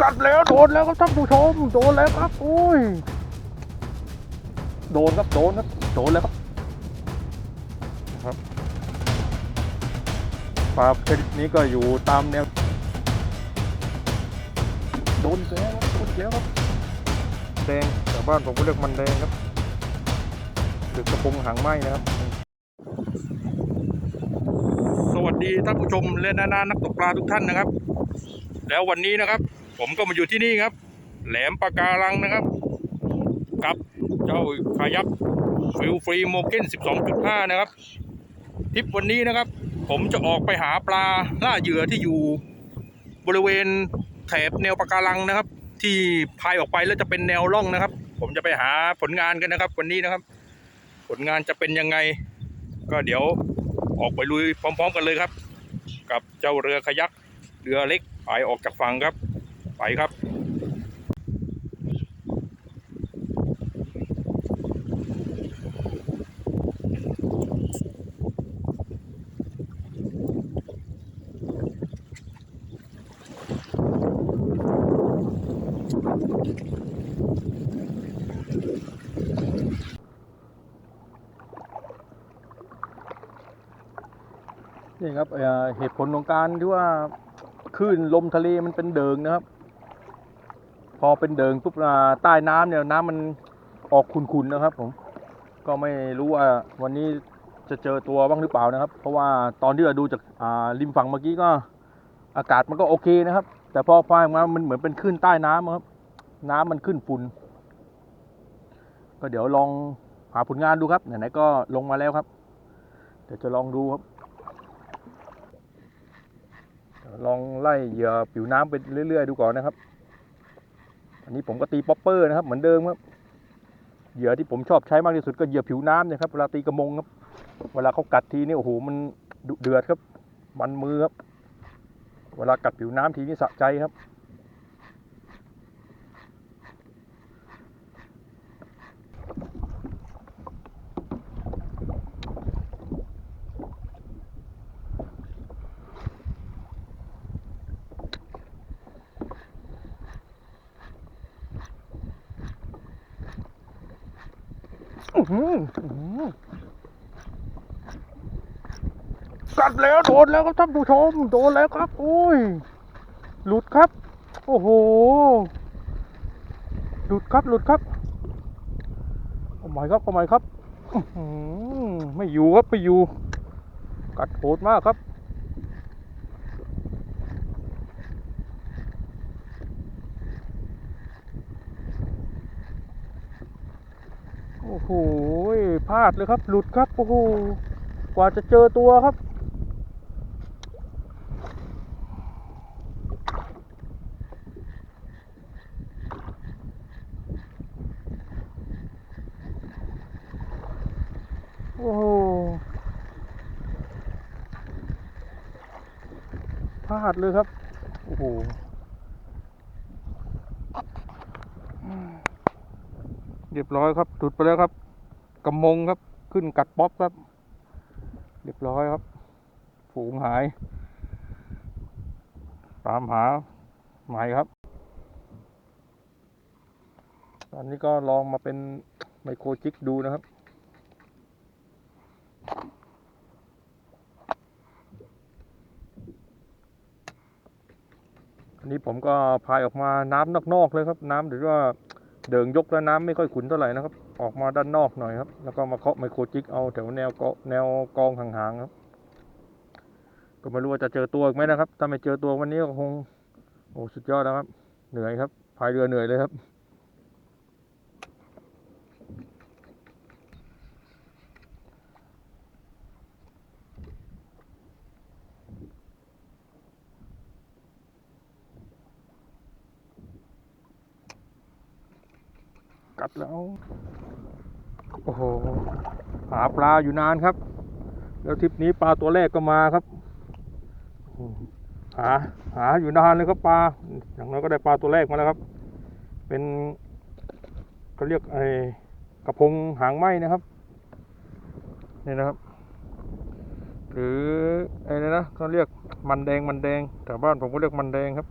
กัดแล้วโดนแล้วครับท่านผู้ชม โดนแล้วครับโอ้ยโดนครับโดนครับโดนแล้วครับครับปลาชนิดนี้ก็อยู่ตามแนวโดนอีกแล้วครับโดนแล้วครับแดงแต่บ้านผมก็เรียกมันแดงครับหรือกระพงหางไหมนะครับ สวัสดีท่านผู้ชมและนานานักตกปลาทุกท่านนะครับ แล้ววันนี้นะครับ ผมก็มาอยู่ที่นี่ครับ แหลมปะการังนะครับ กับเจ้าคายักฟิลฟรีโมเก้น 12.5 นะครับทริปวันนี้นะครับ ผมจะออกไปหาปลาล่าเหยื่อที่อยู่บริเวณแถบแนวปะการังนะครับ ที่พายออกไปแล้วจะเป็นแนวร่องนะครับ ผมจะไปหาผลงานกันนะครับ วันนี้นะครับ ผลงานจะเป็นยังไง ก็เดี๋ยวออกไปลุยพร้อม ๆ กันเลยครับ กับเจ้าเรือขยักเรือเล็กพายออกจากฝั่งครับ ไปครับนี่ครับเหตุผลของการที่ว่าคลื่นลมทะเลมันเป็นเดิงนะครับ พอเป็นเดิงปุ๊บใต้น้ำเนี่ยน้ำมันออกขุ่นๆนะครับผมก็ไม่รู้ว่าวันนี้จะเจอตัวบ้างหรือเปล่านะครับ เพราะว่าตอนที่เราดูจากริมฝั่งเมื่อกี้ก็อากาศมันก็โอเคนะครับ แต่พอไฟมามันเหมือนเป็นคลื่นใต้น้ำครับ น้ำมันขึ้นฝุ่นก็เดี๋ยวลองหาผลงานดูครับไหนๆก็ลงมาแล้วครับ เดี๋ยวจะลองดูครับลองไล่เหยื่อผิวน้ำไปเรื่อย ๆ ดูก่อนนะครับ นนี้ผมก็ตีป๊อปเปอร์นะครับ เหมือนเดิมครับ เหยื่อที่ผมชอบใช้มากที่สุดก็เหยื่อผิวน้ำเนะครับ เวลาตีกระมงครับ เวลาเขากัดทีนี่โอ้โหมันดุเดือดครับ มันมือครับ เวลากัดผิวน้ำทีนี่สะใจครับ อื้อหืออื้อหือ กัดแล้วโดนแล้วครับท่านผู้ชม โดนแล้วครับ โอ้ย หลุดครับ โอ้โห หลุดครับ หลุดครับเอาใหม่ครับเอาใหม่ครับไม่อยู่ครับไม่อยู่ กัดโหดมากครับ โอ้โหพลาดเลยครับ หลุดครับ โอ้โห กว่าจะเจอตัวครับ โอ้โห พลาดเลยครับ โอ้โห เรียบร้อยครับหลุดไปแล้วครับกำมงครับขึ้นกัดป๊อปครับ เรียบร้อยครับ ฝูงหาย ตามหาใหม่ครับ ตอนนี้ก็ลองมาเป็นไมโครจิกดูนะครับอันนี้ผมก็พายออกมาน้ำนอกๆเลยครับ น้ำหรือว่า เดิงยกแล้วน้ำไม่ค่อยขุนเท่าไหร่นะครับ ออกมาด้านนอกหน่อยครับ แล้วก็มาเคาะไมโครจิกเอาแถวแนวเกาะแนวกองห่างๆครับ ก็ไม่รู้ว่าจะเจอตัวอีกไหมนะครับ ถ้าไม่เจอตัววันนี้ก็คง โอ้สุดยอดนะครับ เหนื่อยครับพายเรือเหนื่อยเลยครับ กัดแล้ว โอ้โหหาปลาอยู่นานครับ แล้วทริปนี้ปลาตัวแรกก็มาครับหาหาอยู่นานเลยครับปลาอย่างน้อยก็ได้ปลาตัวแรกมาแล้วครับ เป็นเขาเรียกไอ้กระพงหางไหมนะครับนี่นะครับ หรือไอ้นี่นะเขาเรียกมันแดงมันแดงแต่บ้านผมก็เรียกมันแดงครับ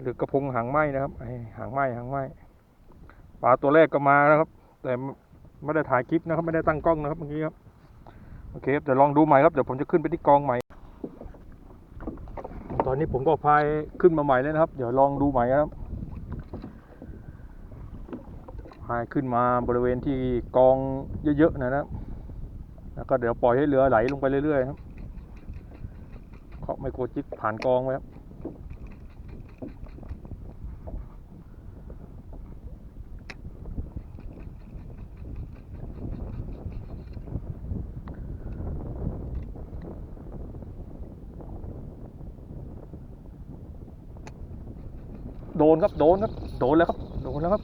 หรือกระพงหางไหมนะครับไอหางไหมหางไหม ปลาตัวแรกก็มานะครับ แต่ไม่ได้ถ่ายคลิปนะครับ ไม่ได้ตั้งกล้องนะครับเมื่อกี้ครับโอเคเดี๋ยวลองดูใหม่ครับเดี๋ยวผมจะขึ้นไปที่กองใหม่ ตอนนี้ผมก็พายขึ้นมาใหม่แล้วนะครับ เดี๋ยวลองดูใหม่ครับพายขึ้นมาบริเวณที่กองเยอะๆนะครับแล้วก็เดี๋ยวปล่อยให้เรือไหลลงไปเรื่อยๆครับเคาะไมโครจิกผ่านกองไว้ครับ โดนครับโดนครับโดนแล้วครับโดนแล้วครับ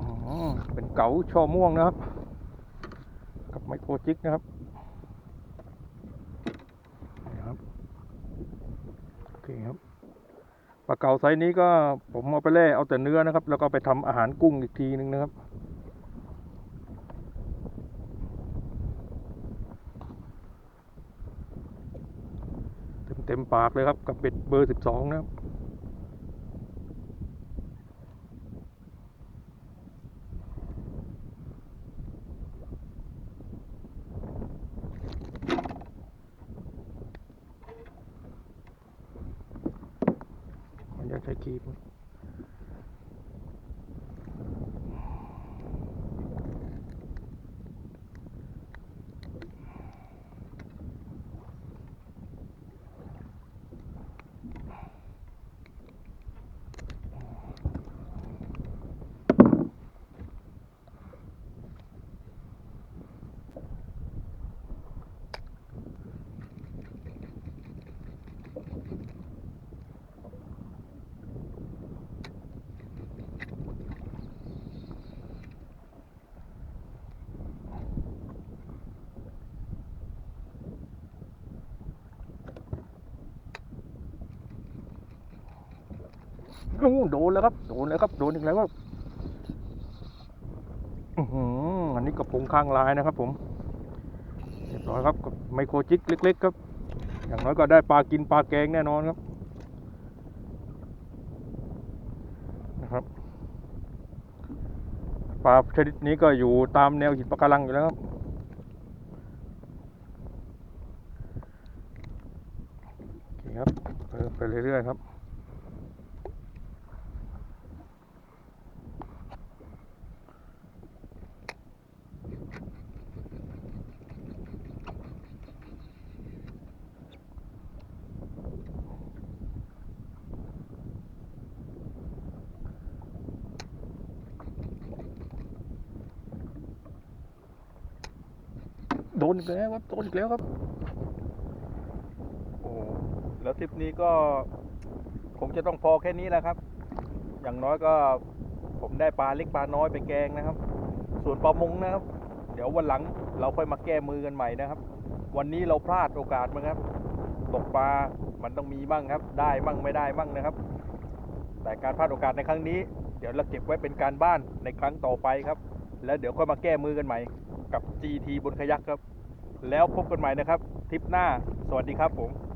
อ๋อเป็นเก๋าช่อม่วงนะครับ กับไมโครจิกนะครับนี่ครับโอเคครับปลาเก๋าไซส์นี้ก็ผมเอาไปแล่เอาแต่เนื้อนะครับ แล้วก็ไปทำอาหารกุ้งอีกทีนึงนะครับเต็มเต็มปากเลยครับกับเบ็ดเบอร์สิบสองนะครับ มันอยากใช้ครีม โอ้โดนแล้วครับ โดนแล้วครับ โดนอีกแล้วครับอื้อหืออันนี้กระพงข้างลายนะครับ ผม เรียบร้อยครับกับไมโครจิกเล็ก ๆ ครับ อย่างน้อยก็ได้ปลากินปลาแกงแน่นอนครับ นะครับปลาชนิดนี้ก็อยู่ตามแนวหินปะการังอยู่แล้วครับโอเคครับเพิ่มไปเรื่อยๆครับ โดนอีกแล้วครับโดนอีกแล้วครับ โอ้แล้วทริปนี้ก็คงจะต้องพอแค่นี้แหละครับ อย่างน้อยก็ผมได้ปลาเล็กปลาน้อยไปแกงนะครับ ส่วนปลามงนะครับ เดี๋ยววันหลังเราค่อยมาแก้มือกันใหม่นะครับ วันนี้เราพลาดโอกาสมั้งครับ ตกปลามันต้องมีบ้างครับ ได้บ้างไม่ได้บ้างนะครับ แต่การพลาดโอกาสในครั้งนี้ เดี๋ยวเราเก็บไว้เป็นการบ้านในครั้งต่อไปครับ แล้วเดี๋ยวค่อยมาแก้มือกันใหม่กับ GT บนขยักครับ แล้วพบกันใหม่นะครับทริปหน้าสวัสดีครับผม